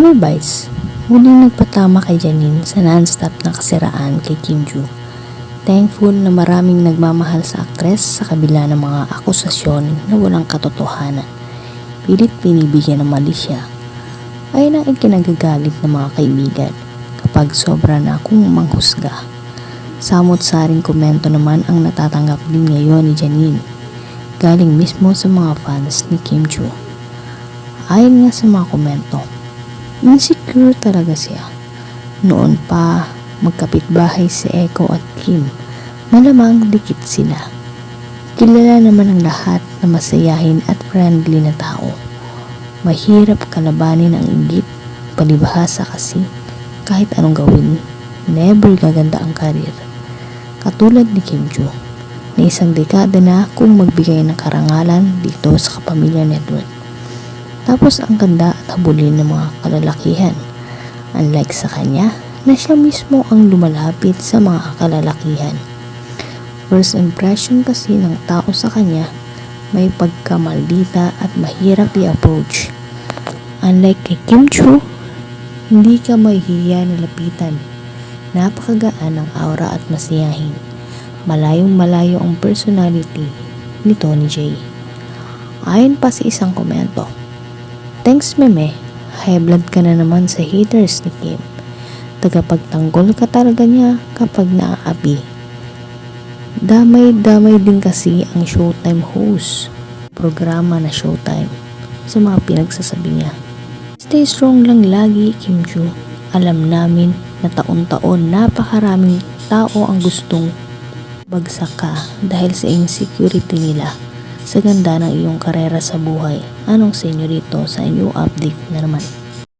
Summer Bites, muling nagpatama kay Janine sa non-stop na kasiraan kay Kim Joo. Thankful na maraming nagmamahal sa aktres sa kabila ng mga akusasyon na walang katotohanan. Pilit binibigyan ng mali siya. Ay na ikinagagalit ng mga kaibigan kapag sobra na akong manghusga. Samot-saring komento naman ang natatanggap din ngayon ni Janine. Galing mismo sa mga fans ni Kim Joo. Ayon nga sa mga komento, insecure talaga siya. Noon pa, magkapitbahay si Echo at Kim. Malamang dikit sila. Kilala naman ng lahat na masayahin at friendly na tao. Mahirap kalabanin ang inggit, palibhasa kasi kahit anong gawin, never gaganda ang karir. Katulad ni Kim Joo, na isang dekada na kung magbigay ng karangalan dito sa Kapamilya Network. Tapos ang ganda at habulin ng mga kalalakihan. Unlike sa kanya, na siya mismo ang lumalapit sa mga kalalakihan. First impression kasi ng tao sa kanya, may pagkamaldita at mahirap i-approach. Unlike kay Kim Chu, hindi ka mahihiya na lapitan. Napakagaan ng aura at masiyahin. Malayong malayo ang personality ni Tony J. Ayon pa sa isang komento, Thanks meme, high blood ka na naman sa haters ni Kim. Tagapagtanggol ka talaga niya kapag naaapi. Damay-damay din kasi ang Showtime host. Programa na Showtime sa mga pinagsasabi niya. Stay strong lang lagi, Kim Joo. Alam namin na taon-taon napakaraming tao ang gustong bagsak ka dahil sa insecurity nila sa ganda ng iyong karera sa buhay. Anong senyorito sa new update na naman?